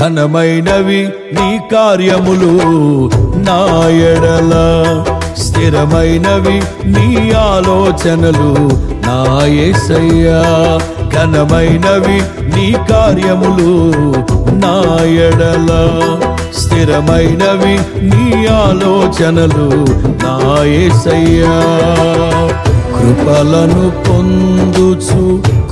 ఘనమైనవి నీ కార్యములు నాయడల స్థిరమైనవి నీ ఆలోచనలు నాయసయ్యా ఘనమైనవి నీ కార్యములు నాయడల స్థిరమైనవి నీ ఆలోచనలు నాయసయ్యా కృపలను పొందుచు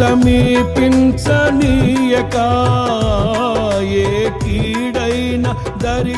సమీపించనీయక ఏ కీడైన దరి